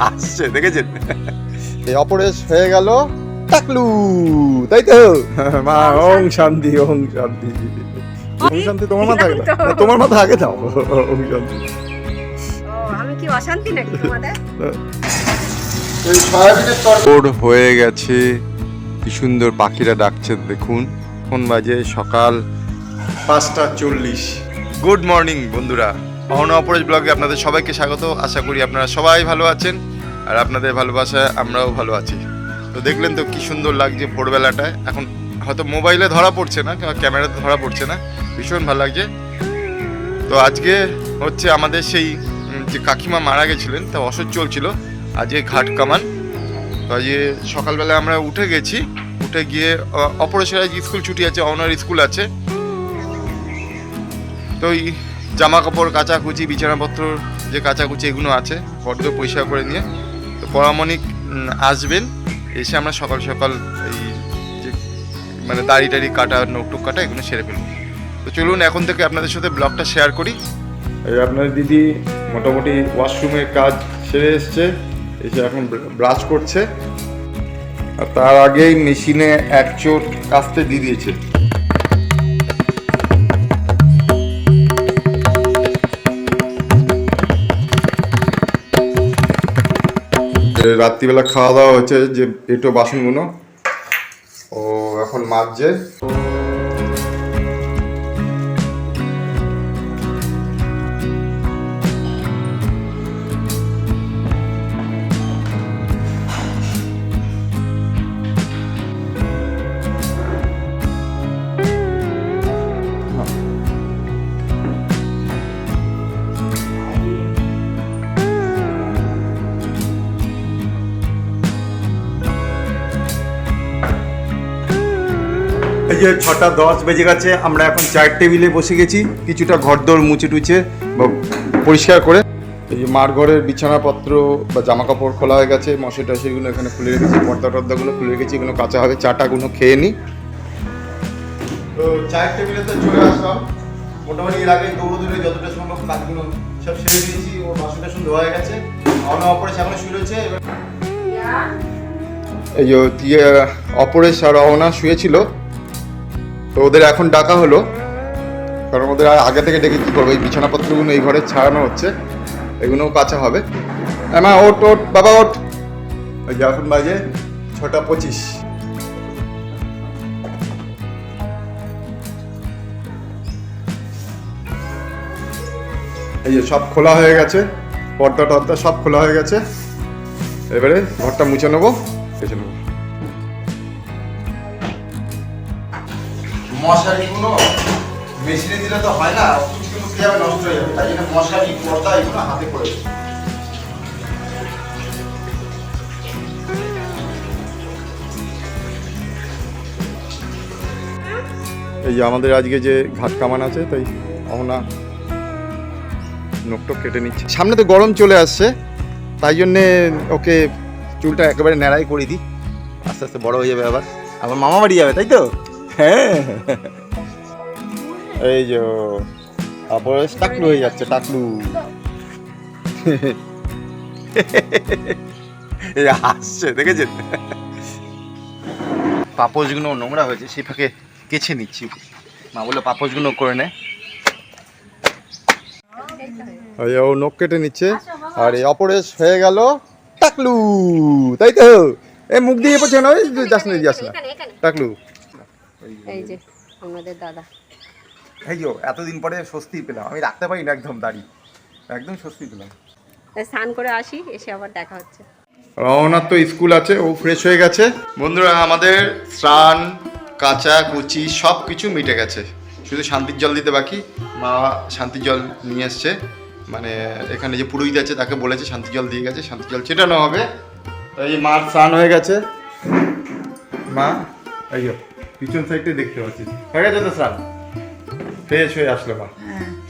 হাসছে দেখেছেন? এই অপরেশ হয়ে গেল টাকলু তাই তো? মা ওং শান্তি ওং শান্তি। ওং শান্তি তোমার মাথা আগে দাও। তোমার মাথা আগে দাও। ওং শান্তি। আমি কি অশান্তি নাকি তোমাদের? ওর হয়ে গেছে। কি সুন্দর পাখিরা ডাকছে দেখুন। কোন বাজে সকাল পাঁচটা চল্লিশ। গুড মর্নিং বন্ধুরা। অহন অপরেশ ব্লগে আপনাদের সবাইকে স্বাগত। আশা করি আপনারা সবাই ভালো আছেন, আর আপনাদের ভালোবাসায় আমরাও ভালো আছি। তো দেখলেন তো কি সুন্দর লাগছে ভোরবেলাটায়। এখন হয়তো মোবাইলে ধরা পড়ছে না ক্যামেরাতে ধরা পড়ছে না, ভীষণ ভালো লাগছে। তো আজকে হচ্ছে আমাদের সেই যে কাকিমা মারা গেছিলেন, তা অসহ্য চলছিল। আজকে ঘাট কামান। তো আজকে সকালবেলা আমরা উঠে গেছি, উঠে গিয়ে, অ- অপরেশন স্কুল ছুটি আছে, অনার স্কুল আছে। তো জামা কাপড় কাচাকুচি বিছানাপত্র যে কাচাকুচি এগুলো আছে বড্ড পরিষ্কার করে নিয়ে তো পরামনিক উম, আসবেন। এসে আমরা সকাল সকাল এই যে মানে দাড়ি টাড়ি কাটা নোকটুক কাটা এগুলো সেরে ফেলব। তো চলুন এখন থেকে আপনাদের সাথে ব্লগটা শেয়ার করি। আপনার দিদি মোটামুটি ওয়াশরুমের কাজ সেরে এসছে এসে এখন ব্রাশ করছে। আর তার আগেই মেশিনে এক চোট কাস্তে দিয়ে দিয়েছে। রাত্রিবেলা খাওয়া দাওয়া হয়েছে যে এটো বাসনগুলো। ও এখন মাজছে। যে ছটা দশ বেজে গেছে আমরা এখন চায়ের টেবিলে বসে গেছি। কিছুটা ঘরদোর মুছে বা পরিষ্কার করে। এই যে মার ঘরের বিছানাপত্র বা জামা কাপড় খোলা হয়ে গেছে মশে টসেগুলো এখানে খুলে রেখেছি পর্দা টর্দাগুলো খুলে রেখেছি এগুলো কাঁচা হবে চাটাগুলো খেয়ে নিই তো চায়ের টেবিলে তো চলে আসলাম। মোটামুটি এর আগে দৌড়ে দৌড়ে যতটা সম্ভব কাজগুলো সব সেরে দিয়েছি ওর ধোয়া হয়ে গেছে। অন্য অপরে সামনে শুরু হয়েছে এবার এই অপরেশ আর অহনা শুয়েছিল। তো ওদের এখন ডাকা হলো। কারণ ওদের আগে থেকে ডেকে কী করব এই বিছানাপত্রগুলো এই ঘরে ছাড়ানো হচ্ছে। এগুলোও কাঁচা হবে। মা ওট ওট বাবা ওট ওই এখন বাজে ছটা পঁচিশ। এই যে সব খোলা হয়ে গেছে। পর্দা টর্দা সব খোলা হয়ে গেছে। এবারে ঘরটা মুছে নেব। মুছে নেব মশারিগুলো মেশিনে দিলে তো হয় না কিছু নষ্ট হয়ে যাবে, তাই জন্য মশারি পর্দা এগুলো হাতে করে এই যে আমাদের আজকে যে ঘাট কামান আছে, তাই অহনা নোকটোক কেটে নিচ্ছে। সামনে তো গরম চলে আসছে, তাই জন্যে ওকে চুলটা একেবারে ন্যাড়াই করে দিই। আস্তে আস্তে বড় হয়ে যাবে আবার। আবার মামা বাড়ি যাবে, তাই তো? হ্যাঁ। এই যে তারপরে টাকলু হয়ে যাচ্ছে টাকলু। হাসছে দেখেছেন? পাপোশগুলো নোংরা হয়েছে সেই ফাঁকে কেছে নিচ্ছি। মা বলে পাপোশগুলো করে নে। ও নখ কেটে নিচ্ছে আর এই অপরেশ হয়ে গেল টাকলু। তাই তো? এ মুখ দিয়ে পড়ছে না ওই যাস না যাস না। টাকলু। এই যে আমাদের দাদা। এই যো এতদিন পরে স্বস্তি পেলাম। আমি রাখতে পারি না একদম দাড়ি। একদম স্বস্তি পেলাম। স্নান করে আসি এসে আবার দেখা হচ্ছে। রওনার তো স্কুল আছে ও ফ্রেশ হয়ে গেছে। বন্ধুরা আমাদের স্নান কাঁচা কুচি সব কিছু মিটে গেছে। শুধু শান্তির জল দিতে বাকি মা শান্তির জল নিয়ে এসছে। মানে এখানে যে পুরোহিত আছে তাকে বলেছে শান্তি জল দিয়ে গেছে শান্তি জল ছেটানো হবে। তো এই মার স্নান হয়ে গেছে। মা এই যো, পিছন সাইডে দেখতে পাচ্ছি। হয়ে গেছে তো স্নান ফ্রেশ হয়ে আসলো মা।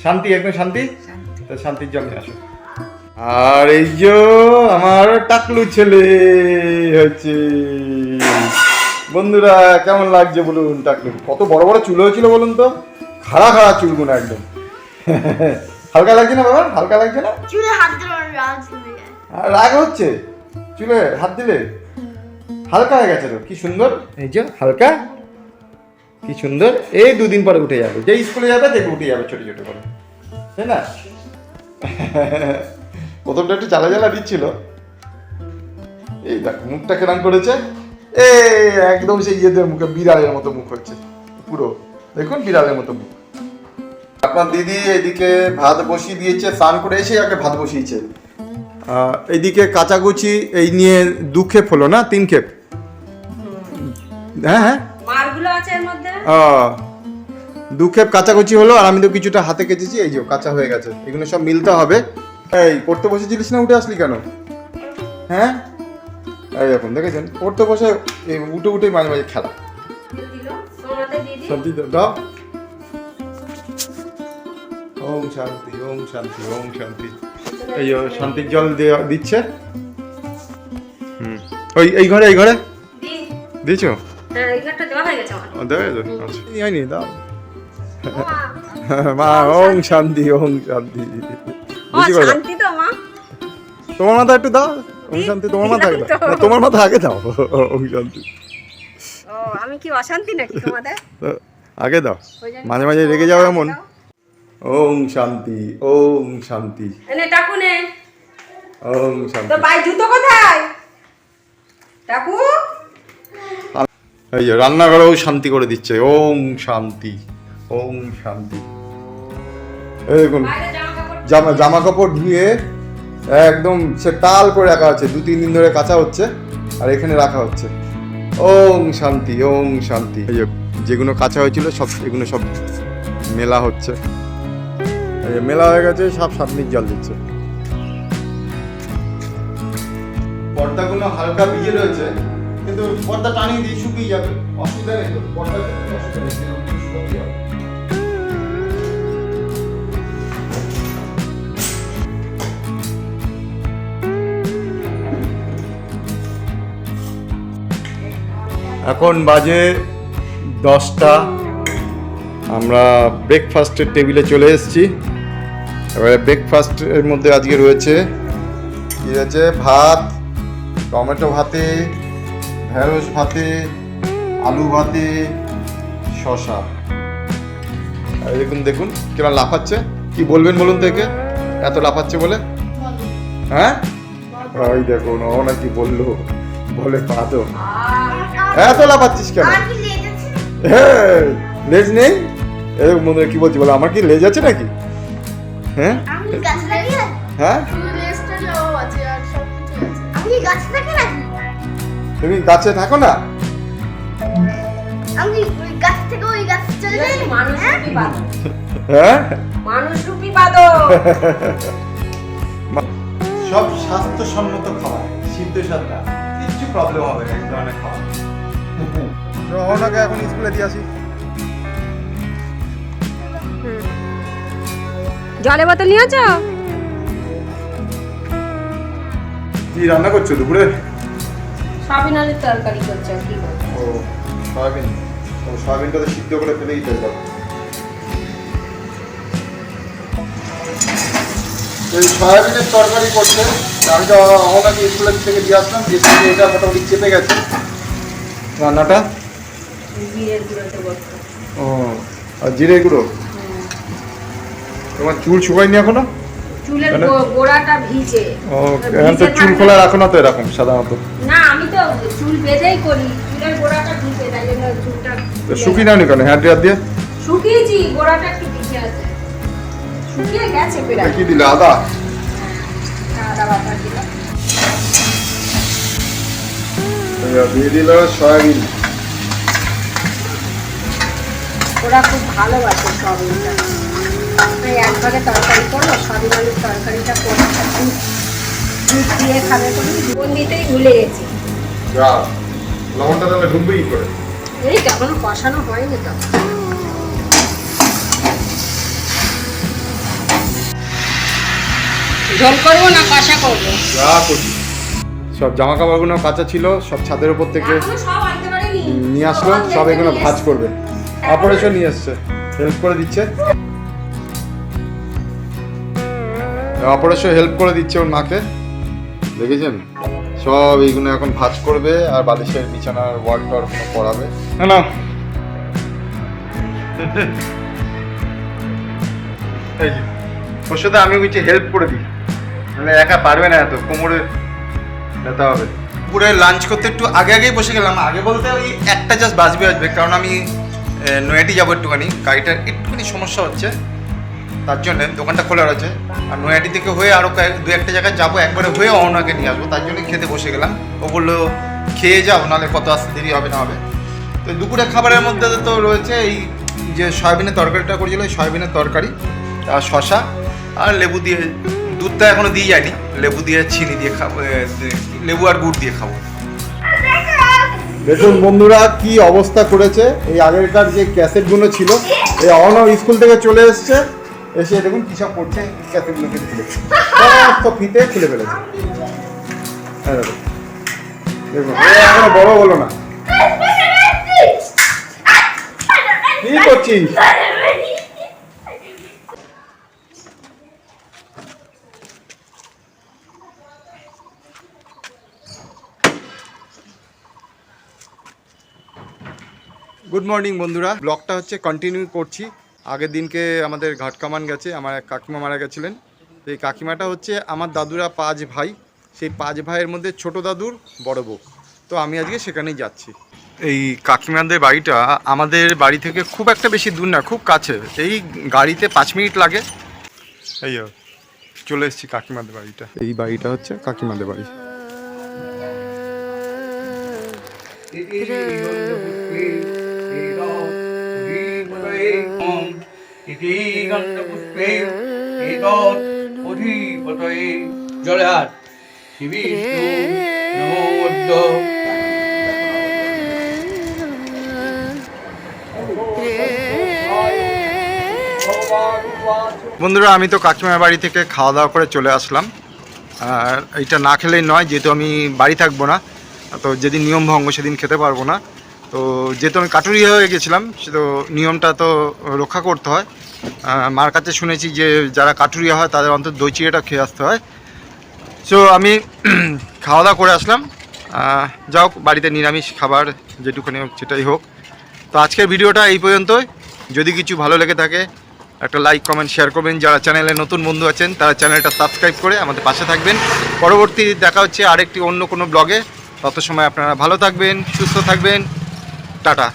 শান্তি একদম শান্তি? তো শান্তির জল নিয়ে আসো। আর এই যে আমার টাকলু ছেলে হচ্ছে। বন্ধুরা কেমন লাগছে বলুন টাকলু কত বড় বড় চুল হয়েছিল বলুন তো? খাড়া খাড়া চুলগুলো একদম। হালকা লাগছে না বাবা? হালকা লাগছে না? চুলে হাত দিলে রাগ হচ্ছে? চুলে হাত দিলে? হালকা হয়ে গেছে তো? কি সুন্দর? এই যে হালকা। কি সুন্দর? এই দুদিন পরে উঠে যাবে। যে স্কুলে যাবে, দেখবে উঠে যাবে ছোট ছোট করে। তাই না? প্রথমটা একটু জ্বালা জ্বালা দিচ্ছিল। এই দেখ, মুখটা কেরাম করেছে? এ একদম সেই ইয়েদের মুখে, বিড়ালের মতো মুখ হচ্ছে। পুরো। দেখুন বিড়ালের মতো মুখ। আপনার দিদি এদিকে ভাত বসিয়ে দিয়েছে, স্নান করে এসে আগে ভাত বসিয়েছে। এইদিকে কাচাকুচি, এই নিয়ে দু ক্ষেপ হলো না, তিন ক্ষেপ হ্যাঁ হ্যাঁ। মারগুলো আছে এর মধ্যে? আহ, দু ক্ষেপ কাচাকুচি হলো আর আমি তো কিছুটা হাতে কেচেছি এই যে কাঁচা হয়ে গেছে। এগুলো সব মিলতে হবে। এই পড়তে বসেছিলিস না উঠে আসলি কেন? হ্যাঁ? এই দেখুন দেখেছেন? পড়তে বসে এই উঠে উঠে মাঝে মাঝে খেলা। শান্তি দাও, দাও। ওম শান্তি ওম শান্তি ওম শান্তি। এই যে শান্তির জল দেয়া- দিচ্ছে। হুম। ওই এই ঘরে এই ঘরে? দি। দিয়েছ? হ্যাঁ এই ঘরটা দেওয়া গেছে আমার ও, দেবে তো এই হয়নি দাও ও মা, মা ওম শান্তি ওম শান্তি ও। শান্তি তো মা তোমার মাথা একটু দাও ওম শান্তি তোমার মাথা আগে দাও তোমার মাথা আগে দাও ওম শান্তি ও আমি কি অশান্তি নাকি তোমাদের আগে দাও মাঝে মাঝে রেগে যাও এমন ওম শান্তি ওম শান্তি এনে টাকু নে ওম শান্তি তো পায়ে জুতো কোথায় টাকু এই যে রান্নাঘরেও শান্তি করে দিচ্ছে। ওম শান্তি ওম শান্তি। এই দেখুন, জামা জামা কাপড় ধুয়ে একদম সে তাল করে রাখা হচ্ছে। দু, তিন দিন ধরে কাঁচা হচ্ছে আর এখানে রাখা হচ্ছে। ওম শান্তি ওম শান্তি। যেগুলো কাঁচা হয়েছিল সব, এগুলো সব মেলা হচ্ছে। মেলা হয়ে গেছে, সব সাতনির জল দিচ্ছে। পর্দাগুলো হালকা ভিজে রয়েছে। কিন্তু পর্দা টানিয়ে দিয়ে শুকিয়ে যাবে। অসুবিধা নেই তো, পর্দা অসুবিধা নেই। এখন বাজে দশটা। আমরা ব্রেকফাস্টের টেবিলে চলে এসেছি। এবারে ব্রেকফাস্টের মধ্যে আজকে রয়েছে, কি আছে ভাত, টমেটো ভাতে ঢেঁড়স ভাতে আলু ভাতে শশা। আর দেখুন দেখুন কিরম লাফাচ্ছে। কি বলবেন বলুন একে? এত লাফাচ্ছে বলে? হ্যাঁ? ওই দেখুন ও নাকি বলল? বলে পাতো এত লাফাচ্ছিস কেন? লেজ হ্যাঁ লেজ নেই? এরকম মনে কি বলছি বলে আমার কি লেজ আছে নাকি? হ্যাঁ? হ্যাঁ? গাছ থাকি তুমি গাছে থাকো না? আমি ওই গাছ থেকে ওই গাছ চলে যাই মানুষ হ্যাঁ? রূপী বাদর হ্যাঁ? মানুষ রূপী বাদর সব স্বাস্থ্যসম্মত খাবার সিদ্ধ সাদা কিচ্ছু প্রবলেম হবে না এই ধরনের খাবার। রহনাকে এখন স্কুলে দিয়ে আসি। জলে বোতল নিয়েছ? কি রান্না করছ দুপুরে? সয়াবিন আলুর তরকারি করছ কি ও সয়াবিন। ও সয়াবিনটা তো সিদ্ধ করে ফেলে দিতে হবে। এই সয়াবিনের তরকারি করছে আমি তো অহনাকে স্কুলের থেকে দিয়ে আসলাম থেকে এটা মোটামুটি চেপে গেছে। রান্নাটা? ও আর জিরে গুঁড়ো? তোমার চুল শুকায়নি এখনও? চুলের মানে- গোড়াটা ভিজে। ও এখন তো চুল খোলা রাখো না তো এরকম সাধারণত। না আমি তো চুল বেঁধেই করি চুলের গোড়াটা ভিজে তাই জন্য চুলটা শুকিয়ে নাও কেন হ্যাঁ ড্রায়ার দিয়ে? শুকিয়েছি গোড়াটা একটু ভিজে আছে। শুকিয়ে গেছে প্রায়। কি দিলে আদা? আদা বাটা দিলাম। দিয়ে দিল সয়াবিন। ওরা খুব ভালোবাসে সয়াবিনটা। তাই এক ভাগে তরকারি করো সয়াবিন আলুর তরকারিটা করে। দুধ দিয়ে খাবে জীবন দিতেই ভুলে গেছি। লবণটা তাহলে ঢুকবে কি করে? এই কষানো হয়নি তো। ঝোল করব না কষা করব? যা সব জামা কাপড়গুলো কাঁচা ছিল সব ছাদের উপর থেকে নিয়ে আসলো সব এগুলো ভাজ করবে। অপারেশন নিয়ে আসছে হেল্প করে দিচ্ছে। অপারেশন হেল্প করে দিচ্ছে ওর মাকে। দেখেছেন? সব এইগুলো এখন ভাজ করবে আর বালিশের বিছানার ওয়ার্ক টার্ক করাবে না না। এই যে ওর সাথে আমি কিছু হেল্প করে দিই। মানে একা পারবে না এত কোমরে ব্যথা হবে। পুরে লাঞ্চ করতে একটু আগে আগেই বসে গেলাম। আগে বলতে ওই একটা জাস্ট বাজবে আসবে কারণ আমি নয়াটি যাব একটুখানি। গাড়িটার একটুখানি সমস্যা হচ্ছে। তার জন্য দোকানটা খোলা রয়েছে। আর নয়াটি থেকে হয়ে আরও দু একটা জায়গায় যাব, একবারে হয়ে অহনাকে নিয়ে আসব। তার জন্য খেতে বসে গেলাম। ও বলল, খেয়ে যাও, নাহলে কত আসতে দেরি হবে না হবে। তো দুপুরে খাবারের মধ্যে তো রয়েছে এই যে সয়াবিনের তরকারিটা করেছিল ওই সয়াবিনের তরকারি, আর শশা আর লেবু দিয়ে, দুধটা এখনও দিয়ে যায়নি। লেবু দিয়ে, চিনি দিয়ে খাব লেবু আর গুড় দিয়ে খাব। দেখুন বন্ধুরা, কি অবস্থা করেছে। এই আগেরকার যে ক্যাসেটগুলো ছিল, এই অনও স্কুল থেকে চলে এসছে। এসে দেখুন কী সব করছে ক্যাসেটগুলোকে খুলে সমস্ত ফিতে খুলে ফেলেছে। হ্যাঁ দেখুন দেখুন এখনও বড় হলো না। কি করছিস? গুড মর্নিং বন্ধুরা। ব্লগটা হচ্ছে কন্টিনিউ করছি। আগের দিনকে আমাদের ঘাটকামান গেছে, আমার এক কাকিমা মারা গেছিলেন। তো এই কাকিমাটা হচ্ছে আমার দাদুরা পাঁচ ভাই। সেই পাঁচ ভাইয়ের মধ্যে ছোট দাদুর বড় বউ। তো আমি আজকে সেখানেই যাচ্ছি। এই কাকিমাদের বাড়িটা আমাদের বাড়ি থেকে খুব একটা বেশি দূর না, খুব কাছে। এই গাড়িতে পাঁচ মিনিট লাগে। এই চলে এসেছি কাকিমাদের বাড়িটা। এই বাড়িটা হচ্ছে কাকিমাদের বাড়ি। বন্ধুরা, আমি তো কাকিমার বাড়ি থেকে খাওয়া দাওয়া করে চলে আসলাম। আর এটা না খেলেই নয়, যেহেতু আমি বাড়ি থাকব না, তো যেদিন নিয়ম ভঙ্গ সেদিন খেতে পারব না। তো যেহেতু আমি কাটুরি হয়ে গেছিলাম সে তো নিয়মটা তো রক্ষা করতে হয়। মার কাছে শুনেছি যে যারা কাটুরিয়া হয়, তাদের অন্তত দই চিড়েটা খেয়ে আসতে হয়। সো আমি খাওয়া দাওয়া করে আসলাম। যাও বাড়িতে নিরামিষ খাবার যেটুকুনি হোক, সেটাই হোক। তো আজকের ভিডিওটা এই পর্যন্তই। যদি কিছু ভালো লেগে থাকে, একটা লাইক, কমেন্ট শেয়ার করবেন। যারা চ্যানেলে নতুন বন্ধু আছেন, তারা চ্যানেলটা সাবস্ক্রাইব করে আমাদের পাশে থাকবেন। পরবর্তী দেখা হচ্ছে আরেকটি অন্য কোনো ব্লগে। তত সময় আপনারা ভালো থাকবেন, সুস্থ থাকবেন। টাটা।